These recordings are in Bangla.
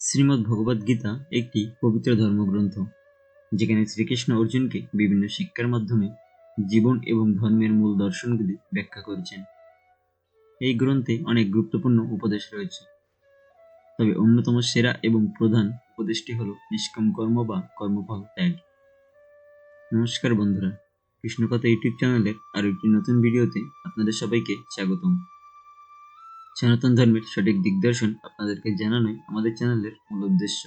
শ্রীমদ্ ভগবদ্ গীতা একটি পবিত্র ধর্মগ্রন্থ, যেখানে শ্রীকৃষ্ণ অর্জুনকে বিভিন্ন শিক্ষার মাধ্যমে জীবন এবং ধর্মের মূল দর্শনগুলি ব্যাখ্যা করেছেন। এই গ্রন্থে অনেক গুরুত্বপূর্ণ উপদেশ রয়েছে। তবে অন্যতম সেরা এবং প্রধান উপদেশটি হল নিষ্কাম কর্ম বা কর্মফল ত্যাগ। নমস্কার বন্ধুরা, কৃষ্ণকথা ইউটিউব চ্যানেলের আরও একটি নতুন ভিডিওতে আপনাদের সবাইকে স্বাগতম। সনাতন ধর্মের সঠিক দিগদর্শন আপনাদেরকে জানানোই আমাদের চ্যানেলের মূল উদ্দেশ্য।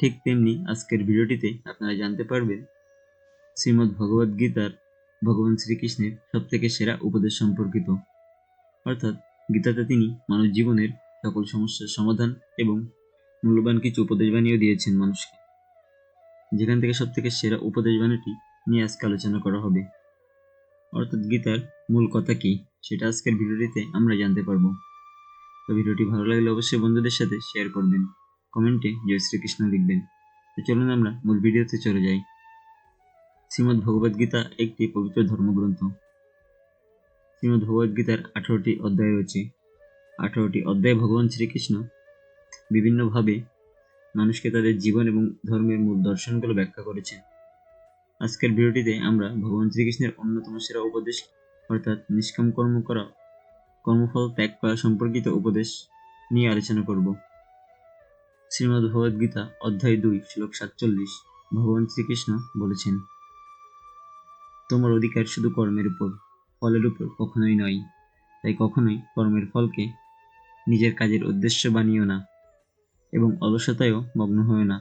ঠিক তেমনি আজকের ভিডিওটিতে আপনারা জানতে পারবেন শ্রীমদ্ ভগবদ্ গীতার ভগবান শ্রীকৃষ্ণের সবথেকে সেরা উপদেশ সম্পর্কিত। অর্থাৎ গীতাতে তিনি মানব জীবনের সকল সমস্যার সমাধান এবং মূল্যবান কিছু উপদেশ বাণীও দিয়েছেন মানুষকে। যেখান থেকে সবথেকে সেরা উপদেশ বাণীটি নিয়ে আজকে আলোচনা করা হবে। অর্থাৎ গীতার মূল কথা কি? সেটা আজকের ভিডিওটিতে আমরা জানতে পারব। তো ভিডিওটি ভালো লাগলে অবশ্যই বন্ধুদের সাথে শেয়ার করবেন, কমেন্টে জয় শ্রীকৃষ্ণ লিখবেন। তো চলুন আমরা মূল ভিডিওতে চলে যাই। শ্রীমদ্ ভগবদ্ গীতা একটি পবিত্র ধর্মগ্রন্থ। শ্রীমদ্ ভগবদ্ গীতার আঠারোটি অধ্যায় রয়েছে। আঠারোটি অধ্যায় ভগবান শ্রীকৃষ্ণ বিভিন্নভাবে মানুষকে তাদের জীবন এবং ধর্মের মূল দর্শনগুলো ব্যাখ্যা করেছেন। আজকের ভিডিওটিতে আমরা ভগবান শ্রীকৃষ্ণের অন্যতম সেরা উপদেশ অর্থাৎ নিষ্কাম কর্ম করা, কর্মফল ত্যাগ করা সম্পর্কিত উপদেশ নিয়ে আলোচনা করব। শ্রীমদ্ ভগবদ গীতা, অধ্যায় দুই, শ্লোক সাতচল্লিশ, ভগবান শ্রীকৃষ্ণ বলেছেন, তোমার অধিকার শুধু কর্মের উপর, ফলের উপর কখনোই নয়। তাই কখনোই কর্মের ফলকে নিজের কাজের উদ্দেশ্য বানিও না এবং অলসতায়ও মগ্ন হও না।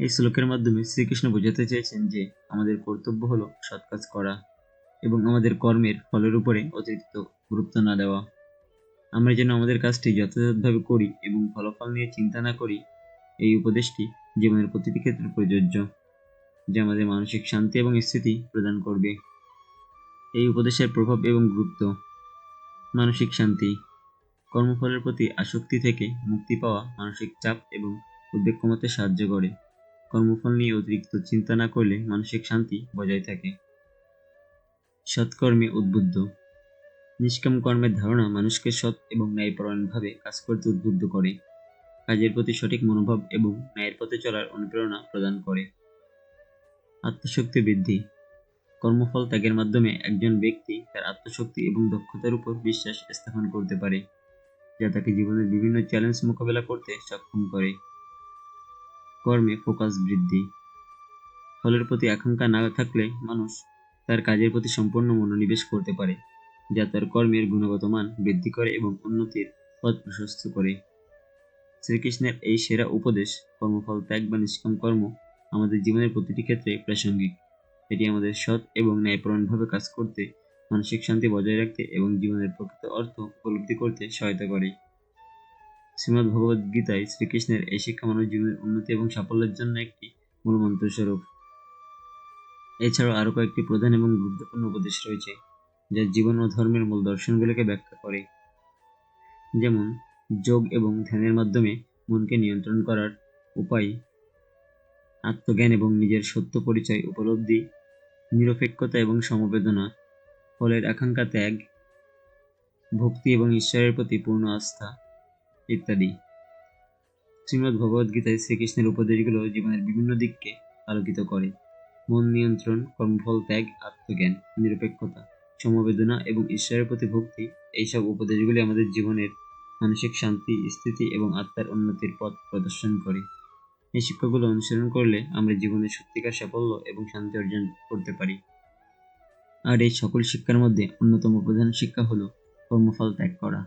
এই শ্লোকের মাধ্যমে শ্রীকৃষ্ণ বোঝাতে চেয়েছেন যে, আমাদের কর্তব্য হলো সৎ কাজ করা। এবং আমাদের কর্মের ফলের উপরে অতিরিক্ত গুরুত্ব না দেওয়া। আমরা যেন আমাদের কাজটি যথাযথভাবে করি এবং ফলাফল নিয়ে চিন্তা না করি, এই উপদেশটি জীবনের প্রতিটি ক্ষেত্রে প্রযোজ্য, যা আমাদের মানসিক শান্তি এবং স্থিতি প্রদান করবে। এই উপদেশের প্রভাব এবং গুরুত্ব, মানসিক শান্তি, কর্মফলের প্রতি আসক্তি থেকে মুক্তি পাওয়া মানসিক চাপ এবং উদ্বেগ কমাতে সাহায্য করে। কর্মফল নিয়ে অতিরিক্ত চিন্তা না করলে মানসিক শান্তি বজায় থাকে। সৎকর্মে উদ্বুদ্ধ। নিষ্কাম কর্মের ধারণা মানুষকে সৎ এবং ন্যায়পরায়ণভাবে কাজ করতে উদ্বুদ্ধ করে, কাজের প্রতি সঠিক মনোভাব এবং ন্যায়ের পথে চলার অনুপ্রেরণা প্রদান করে। আত্মশক্তি বৃদ্ধি। কর্মফল ত্যাগের মাধ্যমে একজন ব্যক্তি তার আত্মশক্তি এবং দক্ষতার উপর বিশ্বাস স্থাপন করতে পারে, যা তাকে জীবনের বিভিন্ন চ্যালেঞ্জ মোকাবেলা করতে সক্ষম করে। কর্মে ফোকাস বৃদ্ধি। ফলের প্রতি আকাঙ্ক্ষা না থাকলে মানুষ তার কাজের প্রতি সম্পূর্ণ মনোনিবেশ করতে পারে, যা তার কর্মের গুণগত মান বৃদ্ধি করে এবং উন্নতির পথ প্রশস্ত করে। শ্রীকৃষ্ণের এই সেরা উপদেশ, কর্মফল, ত্যাগ বা নিষ্কাম কর্ম আমাদের জীবনের প্রতিটি ক্ষেত্রে প্রাসঙ্গিক। এটি আমাদের সৎ এবং ন্যায়পরণভাবে কাজ করতে, মানসিক শান্তি বজায় রাখতে এবং জীবনের প্রকৃত অর্থ উপলব্ধি করতে সহায়তা করে। শ্রীমদ্ ভগবদ গীতায় শ্রীকৃষ্ণের এই শিক্ষা মানব জীবনের উন্নতি এবং সাফল্যের জন্য একটি মূল মন্ত্রস্বরূপ। এছাড়াও আরও কয়েকটি প্রধান এবং গুরুত্বপূর্ণ উপদেশ রয়েছে, যা জীবন ও ধর্মের মূল দর্শনগুলোকে ব্যাখ্যা করে। যেমন, যোগ এবং ধ্যানের মাধ্যমে মনকে নিয়ন্ত্রণ করার উপায়, আত্মজ্ঞান এবং নিজের সত্য পরিচয় উপলব্ধি, নিরপেক্ষতা এবং সমবেদনা, ফলের আকাঙ্ক্ষা ত্যাগ, ভক্তি এবং ঈশ্বরের প্রতি পূর্ণ আস্থা ইত্যাদি। শ্রীমদ্ ভগবদ্গীতায় শ্রীকৃষ্ণের উপদেশগুলো জীবনের বিভিন্ন দিককে আলোকিত করে। মন নিয়ন্ত্রণ, কর্মফল ত্যাগ, আত্মজ্ঞান, নিরপেক্ষতা, সমবেদনা এবং ঈশ্বরের প্রতি ভক্তি, এইসব উপদেশগুলি আমাদের জীবনের মানসিক শান্তি, স্থিতি এবং আত্মার উন্নতির পথ প্রদর্শন করে। এই শিক্ষাগুলো অনুসরণ করলে আমরা জীবনে সত্যিকার সাফল্য এবং শান্তি অর্জন করতে পারি। আর এই সকল শিক্ষার মধ্যে অন্যতম প্রধান শিক্ষা হলো কর্মফল ত্যাগ করা।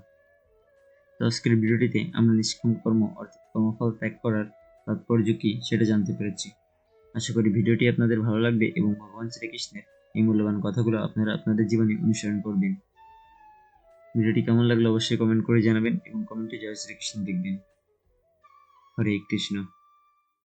তো আজকের ভিডিওটিতে আমরা নিষ্কাম কর্ম অর্থাৎ কর্মফল ত্যাগ করার তাৎপর্য কী সেটা জানতে পেরেছি। আশা করি ভিডিওটি আপনাদের ভালো লাগবে এবং ভগবান শ্রীকৃষ্ণের এই মূল্যবান কথাগুলো আপনারা আপনাদের জীবনে অনুসরণ করবেন। ভিডিওটি কেমন লাগল অবশ্যই কমেন্ট করে জানাবেন এবং কমেন্টে জয় শ্রীকৃষ্ণ দেখবেন হরে কৃষ্ণ।